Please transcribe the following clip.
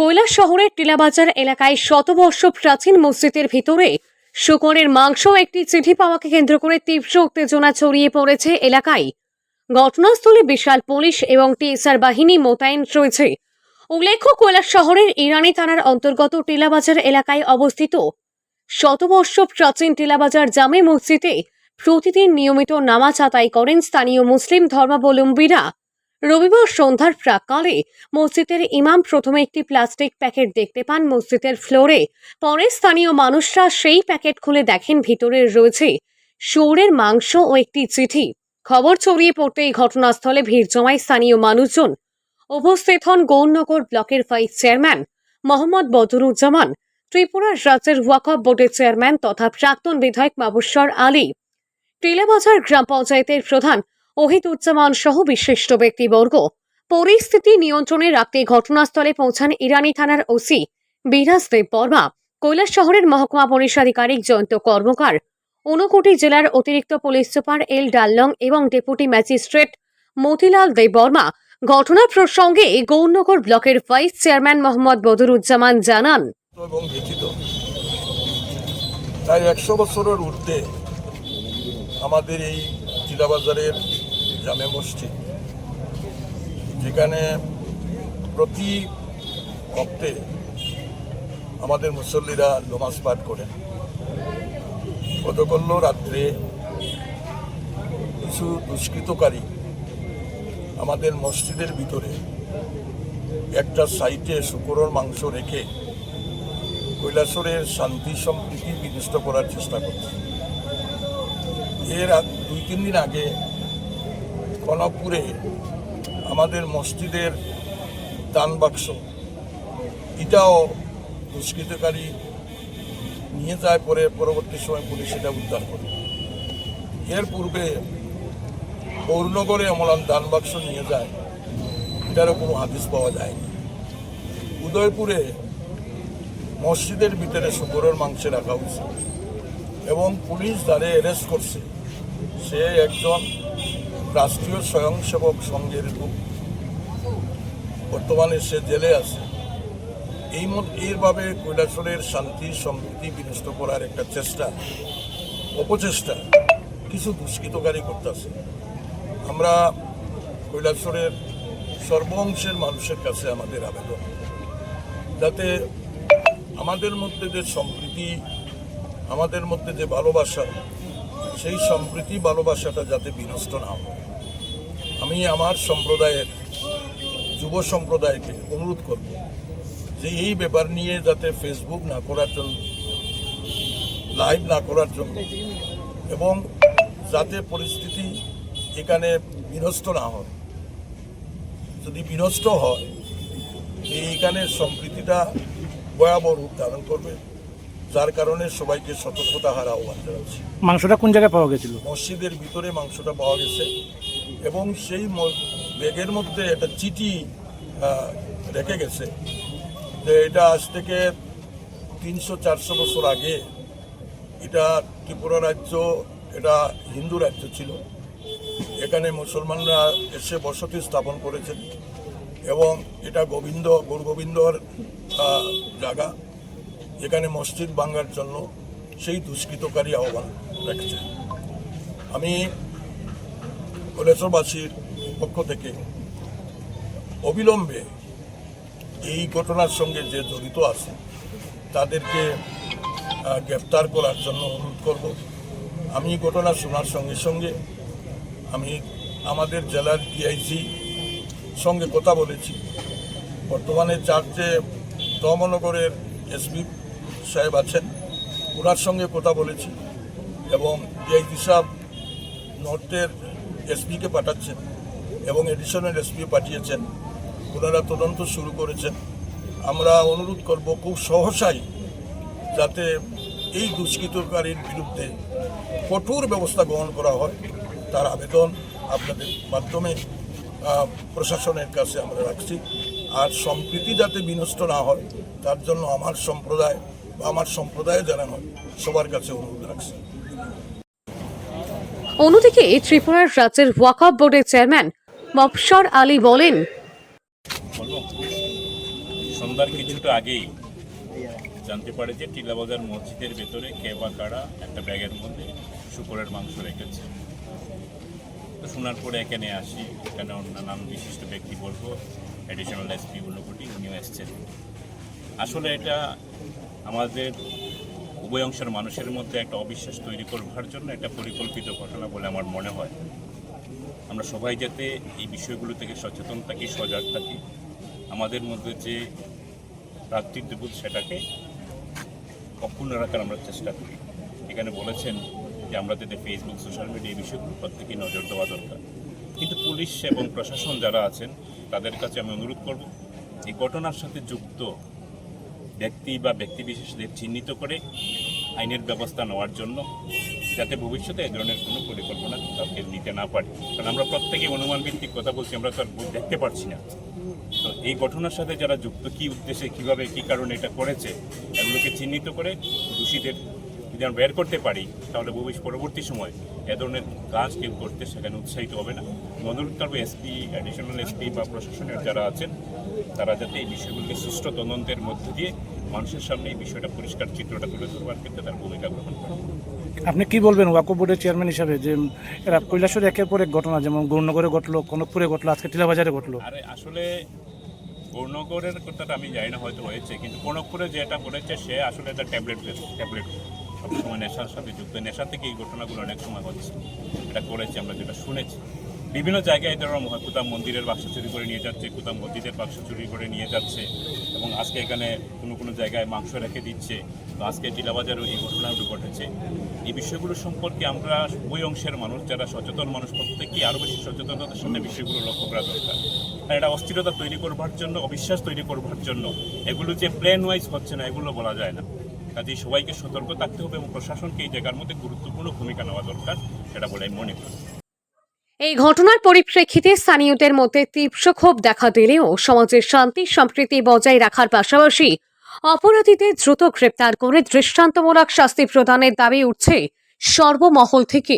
কৈলাস শহরের টিলাবাজার এলাকায় শতবর্ষ প্রাচীন মসজিদের ভিতরে শুকরের মাংস একটি চিঠি পাওয়াকে কেন্দ্র করে তীব্র উত্তেজনা ছড়িয়ে পড়েছে এলাকায়। ঘটনাস্থলে বিশাল পুলিশ এবং টিএসআর বাহিনী মোতায়েন রয়েছে। উল্লেখ্য, কৈলাস শহরের ইরানি থানার অন্তর্গত টিলাবাজার এলাকায় অবস্থিত শতবর্ষ প্রাচীন টিলাবাজার জামে মসজিদে প্রতিদিন নিয়মিত নামাজ আদায় করেন স্থানীয় মুসলিম ধর্মাবলম্বীরা। রবিবার সন্ধ্যার প্রাককালে মসজিদের ইমাম প্রথমে একটি প্লাস্টিক প্যাকেট দেখতে পান মসজিদের ফ্লোরে। পরে স্থানীয় মানুষরা সেই প্যাকেট খুলে দেখেন ভিতরে রয়েছে শুয়োরের মাংস ও একটি চিঠি। খবর ছড়িয়ে পড়তেই ঘটনাস্থলে ভিড় জমায় স্থানীয় মানুষজন। উপস্থিত হন গৌরনগর ব্লকের ভাইস চেয়ারম্যান মোহাম্মদ বদরুজ্জামান, ত্রিপুরা রাজ্যের ওয়াকফ বোর্ডের চেয়ারম্যান তথা প্রাক্তন বিধায়ক মাবুশ্বর আলী। টিলাবাজার গ্রাম পঞ্চায়েতের প্রধান অহিদুজ্জামান সহ বিশিষ্ট ব্যক্তিবর্গ। পরিস্থিতি নিয়ন্ত্রণে রাখতে ঘটনাস্থলে পৌঁছান ইরানি থানার ওসি বিরাজ দেব বর্মা। কৈলাস শহরের মহকুমা পুলিশ আধিকারিক জয়ন্ত কর্মকার। ঊনকোটি জেলার অতিরিক্ত পুলিশ সুপার এল ডাল্লং এবং ডেপুটি ম্যাজিস্ট্রেট মতিলাল দেব বর্মা। ঘটনা প্রসঙ্গে গৌরনগর ব্লকের ভাইস চেয়ারম্যান মোহাম্মদ বদরুজ্জামান জানান। তাই একশো বছরের ঊর্ধ্বে আমাদের এই জিলাবাজারের জামে মসজিদ যেখানে প্রতি ভক্তে আমাদের মুসল্লিরা নমাজ পাঠ করেন। গতকল্য রাত্রে কিছু দুষ্কৃতকারী আমাদের মসজিদের ভিতরে একটা সাইটে শুকুরোর মাংস রেখে কৈলাসরের শান্তি সম্প্রীতি বিনষ্ট করার চেষ্টা করছে। এর দুই, তিন দিন আগে কনকপুরে আমাদের মসজিদের দান বাক্স। এটাও দুষ্কৃতকারী নিয়ে যায়, পরে পরবর্তী সময় পুলিশ এটা উদ্ধার করে। এর পূর্বে পৌরনগরে অমলান দান বাক্স নিয়ে যায় এটারও কোনো হাদিস পাওয়া যায়নি। উদয়পুরে মসজিদের ভিতরে শুকরের মাংস রাখা হয়েছে। এবং পুলিশ যারে অ্যারেস্ট করছে। সে একজন রাষ্ট্রীয় স্বয়ংসেবক সংঘের লোক বর্তমানে সে জেলে আছে। এই এইভাবে কৈলাসরের শান্তি সমৃদ্ধি বিনষ্ট করার একটা চেষ্টা, অপচেষ্টা কিছু দুষ্কৃতকারী করতেছে। আমরা কৈলাসরের সর্বংশের মানুষের কাছে আমাদের আবেদন, যাতে আমাদের মধ্যে যে সম্প্রীতি, আমাদের মধ্যে যে ভালোবাসা সেই সম্প্রীতি, ভালোবাসাটা যাতে বিনষ্ট না হয়। আমি আমার সম্প্রদায়ের, যুব সম্প্রদায়কে অনুরোধ করব যে এই ব্যাপার নিয়ে যাতে ফেসবুক না করার জন্য লাইভ না করার জন্য, এবং যাতে পরিস্থিতি এখানে বিনষ্ট না হয়। যদি বিনষ্ট হয় এইখানে সম্প্রীতিটা ভয়াবহ রূপ ধারণ করবে। যার কারণে সবাইকে সতর্কতা হারা আহ্বান জানাচ্ছি। মাংসটা কোন জায়গায় পাওয়া গেছিল? মসজিদের ভিতরে মাংসটা পাওয়া গেছে এবং সেই ব্যাগের মধ্যে একটা চিঠি রেখে গেছে যে এটা আজ থেকে তিনশো চারশো বছর আগে এটা ত্রিপুরা রাজ্য এটা হিন্দু রাজ্য ছিল। এখানে মুসলমানরা এসে বসতি স্থাপন করেছেন এবং এটা গোবিন্দ গুরু গোবিন্দর জায়গা। এখানে মসজিদ ভাঙ্গার জন্য সেই দুষ্কৃতকারী আহ্বান রেখেছে। আমি কৈলাসবাসীর পক্ষ থেকে অবিলম্বে এই ঘটনার সঙ্গে যে জড়িত আছে তাদেরকে আহ, গ্রেপ্তার করার জন্য অনুরোধ করব। আমি ঘটনা শোনার সঙ্গে সঙ্গে আমি আমাদের জেলার ডিআইসি সঙ্গে কথা বলেছি। বর্তমানে চার্চে দমনগরের এসপি সাহেব আছেন, ওনার সঙ্গে কথা বলেছি এবং ডিআইসি সাহেব নর্থের এসপিকে পাঠাচ্ছেন এবং এডিশনাল এসপি পাঠিয়েছেন। ওনারা তদন্ত শুরু করেছেন। আমরা অনুরোধ করব খুব সহসাই যাতে এই দুষ্কৃতকারীর বিরুদ্ধে কঠোর ব্যবস্থা গ্রহণ করা হয়। তার আবেদন আপনাদের মাধ্যমে প্রশাসনের কাছে আমরা রাখছি। আর সম্প্রীতি যাতে বিনষ্ট না হয়, তার জন্য আমার সম্প্রদায় আমার সম্প্রদায়ে যারা হয় সবার কাছে অনুরোধ রাখছি। অন্যদিকে ত্রিপুরার রাজ্যের ওয়াকফ বোর্ডের চেয়ারম্যান মফসর আলী বলেন সন্ধ্যার কিছুটা আগেই জানতে পারে যে টিলাবাজার মসজিদের ভেতরে কে বা কারা একটা ব্যাগের মধ্যে শুকরের মাংস রেখেছে। তো শোনার পরে এখানে আসি এখানে অন্য নানান বিশিষ্ট ব্যক্তিবর্গ অ্যাডিশনাল এসপি ঊনকোটি উনিও এসছেন। আসলে এটা আমাদের উভয় অংশের মানুষের মধ্যে একটা অবিশ্বাস তৈরি করবার জন্য একটা পরিকল্পিত ঘটনা বলে আমার মনে হয়। আমরা সবাই যাতে এই বিষয়গুলো থেকে সচেতন থাকি, সজাগ থাকি, আমাদের মধ্যে যে ভ্রাতৃত্ববোধ সেটাকে অক্ষুণ্ণ রাখার আমরা চেষ্টা করি। এখানে বলেছেন যে আমরা যাতে ফেসবুক সোশ্যাল মিডিয়া এই বিষয়গুলো প্রত্যেকেই নজর দেওয়া দরকার। কিন্তু পুলিশ এবং প্রশাসন যারা আছেন, তাদের কাছে আমি অনুরোধ করব, এই ঘটনার সাথে যুক্ত ব্যক্তি বা ব্যক্তি বিশেষদের চিহ্নিত করে আইনের ব্যবস্থা নেওয়ার জন্য, যাতে ভবিষ্যতে এ ধরনের কোনো পরিকল্পনা কাউকে নিতে না পারে। কারণ আমরা প্রত্যেকে অনুমান ভিত্তিক কথা বলছি, আমরা তো আর দেখতে পারছি না। তো এই ঘটনার সাথে যারা যুক্ত, কি উদ্দেশ্যে, কীভাবে, কি কারণে এটা করেছে, এগুলোকে চিহ্নিত করে দোষীদের যদি আমরা বের করতে পারি, তাহলে ভবিষ্যৎ পরবর্তী সময় এ ধরনের কাজ কেউ করতে সেখানে উৎসাহিত হবে না। অনুরোধ করব এসপি অ্যাডিশনাল এসপি বা প্রশাসনের যারা আছেন তারা যাতে এই বিষয়গুলোকে সুষ্ঠু তদন্তের মধ্য দিয়ে মানুষের সামনে এই বিষয়টা পরিষ্কার চিত্রটা তুলে ধরবার ক্ষেত্রে তার ভূমিকা গ্রহণ করে। আপনি কি বলবেন ওয়াকফ বোর্ডের চেয়ারম্যান হিসাবে যে এরা কৈলাসরে একের পর এক ঘটনা যেমন গৌরনগরে ঘটলো কনকপুরে ঘটলো আজকে টিলাবাজারে ঘটলো? আরে আসলে গৌরনগরের কথাটা আমি জানি না হয়তো হয়েছে কিন্তু কনকপুরে যেটা করেছে সে আসলে একটা ট্যাবলেট ট্যাবলেট সবসময় নেশার সাথে যুক্ত। নেশা থেকে এই ঘটনাগুলো অনেক সময় হচ্ছে। এটা করেছে আমরা যেটা শুনেছি। বিভিন্ন জায়গায় হয় কোথাও মন্দিরের বাক্স চুরি করে নিয়ে যাচ্ছে কোথাও মসজিদের বাক্স চুরি করে নিয়ে যাচ্ছে এবং আজকে এখানে কোনো কোনো জায়গায় মাংস রেখে দিচ্ছে তো আজকে টিলাবাজারও এই ঘটনাগুলো ঘটেছে। এই বিষয়গুলো সম্পর্কে আমরা ওই অংশের মানুষ, যারা সচেতন মানুষ প্রত্যেকেই আরও বেশি সচেতনতার সামনে বিষয়গুলো লক্ষ্য করা দরকার। আর এটা অস্থিরতা তৈরি করবার জন্য, অবিশ্বাস তৈরি করবার জন্য, এগুলো যে প্ল্যান ওয়াইজ হচ্ছে না, এগুলো বলা যায় না। কাজেই সবাইকে সতর্ক থাকতে হবে এবং প্রশাসনকে এই জায়গার মধ্যে গুরুত্বপূর্ণ ভূমিকা নেওয়া দরকার, সেটা বলে মনে করি। এই ঘটনার পরিপ্রেক্ষিতে স্থানীয়দের মধ্যে তীব্র ক্ষোভ দেখা দিলেও সমাজের শান্তি সম্প্রীতি বজায় রাখার পাশাপাশি অপরাধীদের দ্রুত গ্রেপ্তার করে দৃষ্টান্তমূলক শাস্তি প্রদানের দাবি উঠছে সর্বমহল থেকে।